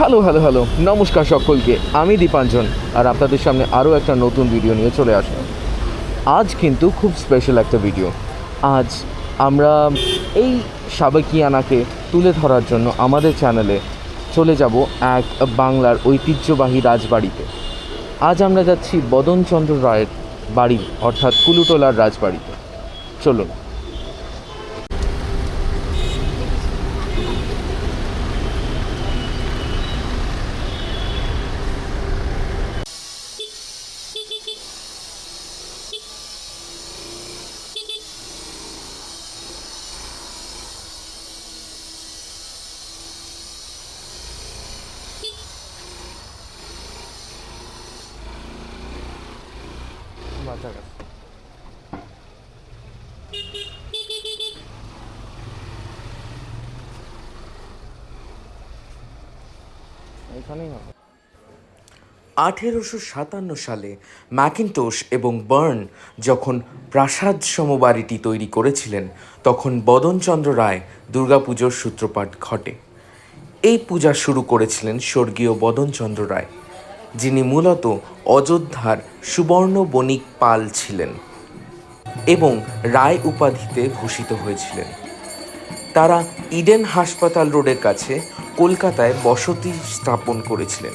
Hello hello hello নমস্কার সকলকে, আমি দীপাঞ্জন, আর আপনাদের সামনে আরও একটা নতুন ভিডিও নিয়ে চলে আসলাম। আজ কিন্তু খুব স্পেশাল একটা ভিডিও আজ আমরা এই সাবেকিয়ানাকে তুলে ধরার জন্য আমাদের চ্যানেলে চলে যাব এক বাংলার ঐতিহ্যবাহী রাজবাড়িতে। আজ আমরা যাচ্ছি বদনচন্দ্র রায়ের বাড়ি, অর্থাৎ কুলুটোলার রাজবাড়িতে। চলুন। হবে। আঠেরোশো সাতান্ন সালে ম্যাকিনটোশ এবং বার্ন যখন প্রাসাদ সমবাড়িটি তৈরি করেছিলেন, তখন বদনচন্দ্র রায় দুর্গাপুজোর সূত্রপাত ঘটে। এই পূজা শুরু করেছিলেন স্বর্গীয় বদনচন্দ্র রায়। যিনি মূলত অযোধ্যার সুবর্ণ বণিক পাল ছিলেন এবং রায় উপাধিতে ভূষিত হয়েছিলেন। তারা ইডেন হাসপাতাল রোডের কাছে কলকাতায় বসতি স্থাপন করেছিলেন।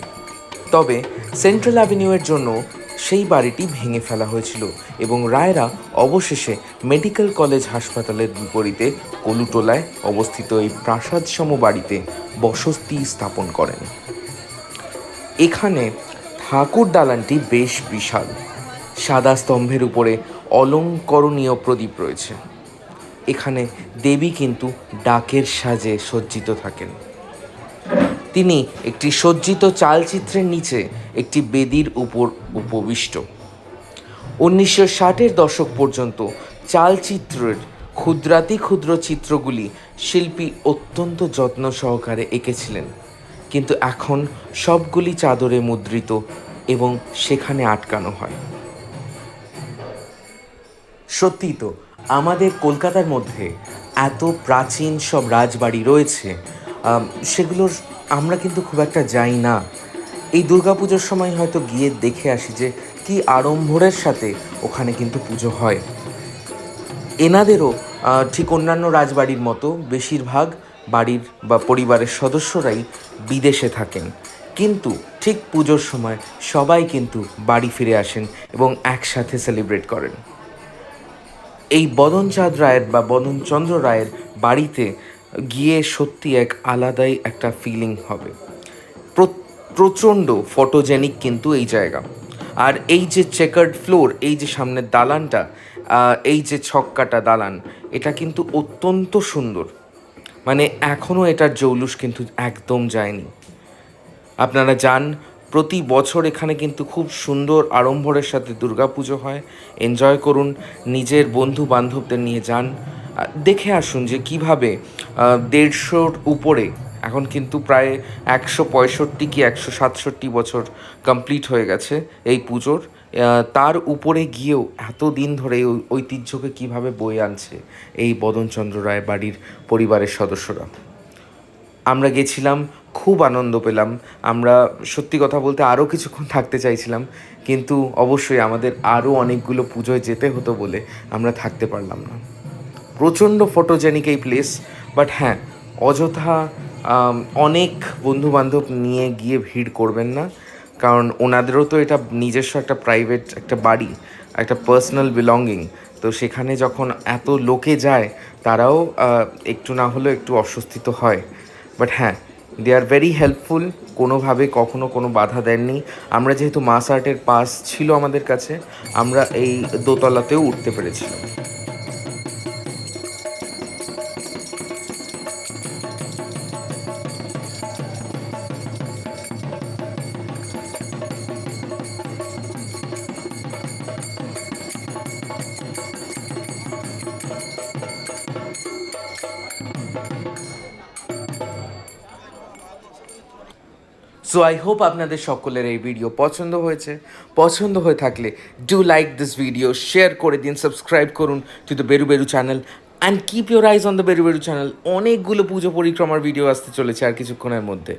তবে সেন্ট্রাল অ্যাভিনিউয়ের জন্য সেই বাড়িটি ভেঙে ফেলা হয়েছিল এবং রায়রা অবশেষে মেডিকেল কলেজ হাসপাতালের বিপরীতে কলুটোলায় অবস্থিত এই প্রাসাদসম বাড়িতে বসতি স্থাপন করেন। এখানে ঠাকুর দালানটি বেশ বিশাল। সাদা স্তম্ভের উপরে অলঙ্করণীয় প্রদীপ রয়েছে। এখানে দেবী কিন্তু ডাকের সাজে সজ্জিত থাকেন। তিনি একটি সজ্জিত চালচিত্রের নিচে একটি বেদির উপর উপবিষ্ট। উনিশশো ষাটের দশক পর্যন্ত চালচিত্রের ক্ষুদ্রাতি ক্ষুদ্র চিত্রগুলি শিল্পী অত্যন্ত যত্ন সহকারে এঁকেছিলেন। কিন্তু এখন সবগুলি চাদরে মুদ্রিত এবং সেখানে আটকানো হয়। সত্যি তো, আমাদের কলকাতার মধ্যে এত প্রাচীন সব রাজবাড়ি রয়েছে সেগুলোর আমরা কিন্তু খুব একটা যাই না। এই দুর্গাপুজোর সময় হয়তো গিয়ে দেখে আসি যে কি আড়ম্বরের সাথে ওখানে কিন্তু পুজো হয়। এনাদেরও ঠিক অন্যান্য রাজবাড়ির মতো বেশিরভাগ বাড়ির বা পরিবারের সদস্যরাই বিদেশে থাকেন। কিন্তু ঠিক পুজোর সময় সবাই কিন্তু বাড়ি ফিরে আসেন এবং একসাথে সেলিব্রেট করেন। এই বদনচাঁদ রায়ের বা বদনচন্দ্র রায়ের বাড়িতে গিয়ে সত্যি এক আলাদাই একটা ফিলিং হবে। প্রচণ্ড ফটোজেনিক কিন্তু এই জায়গা। আর এই যে চেকার্ড ফ্লোর এই যে সামনের দালানটা এই যে ছক্কাটা দালান, এটা কিন্তু অত্যন্ত সুন্দর। মানে এখনও এটার জৌলুস কিন্তু একদম যায়নি। আপনারা যান, প্রতি বছর এখানে কিন্তু খুব সুন্দর আড়ম্বরের সাথে দুর্গাপুজো হয়। এনজয় করুন, নিজের বন্ধু বান্ধবদের নিয়ে যান। দেখে আসুন যে কীভাবে দেড়শোর উপরে, এখন কিন্তু প্রায় একশো পঁয়ষট্টি কি একশো সাতষট্টি বছর কমপ্লিট হয়ে গেছে এই পুজোর। তার উপরে গিয়েও এত দিন ধরে ওই ঐতিহ্যকে কীভাবে বয়ে আনছে এই বদনচন্দ্র রায় বাড়ির পরিবারের সদস্যরা। আমরা গেছিলাম, খুব আনন্দ পেলাম। আমরা সত্যি কথা বলতে আরও কিছুক্ষণ থাকতে চাইছিলাম, কিন্তু অবশ্যই আমাদের আরও অনেকগুলো পুজোয় যেতে হতো বলে আমরা থাকতে পারলাম না। প্রচণ্ড ফটোজেনিক এই প্লেস বাট হ্যাঁ অযথা অনেক বন্ধু বান্ধব নিয়ে গিয়ে ভিড় করবেন না। কারণ ওনাদেরও তো এটা নিজস্ব একটা প্রাইভেট একটা বাড়ি, একটা পার্সোনাল বিলঙ্গিং তো সেখানে যখন এত লোকে যায়, তারাও একটু না হলেও একটু অস্বস্তি তো হয়। বাট হ্যাঁ দে আর ভেরি হেল্পফুল কোনোভাবে কখনো কোনো বাধা দেননি। আমরা যেহেতু মাস আর্টের পাস ছিল আমাদের কাছে, আমরা এই দোতলাতেও উঠতে পেরেছিলাম। সো আই হোপ আপনাদের সকলের এই ভিডিও পছন্দ হয়েছে। পছন্দ হয়ে থাকলে do like this video share করে দিন সাবস্ক্রাইব করুন to the Beru Beru channel and keep your eyes on the Beru Beru channel অনেকগুলো পুজো পরিক্রমার ভিডিও আসতে চলেছে আর কিছুক্ষণের মধ্যে।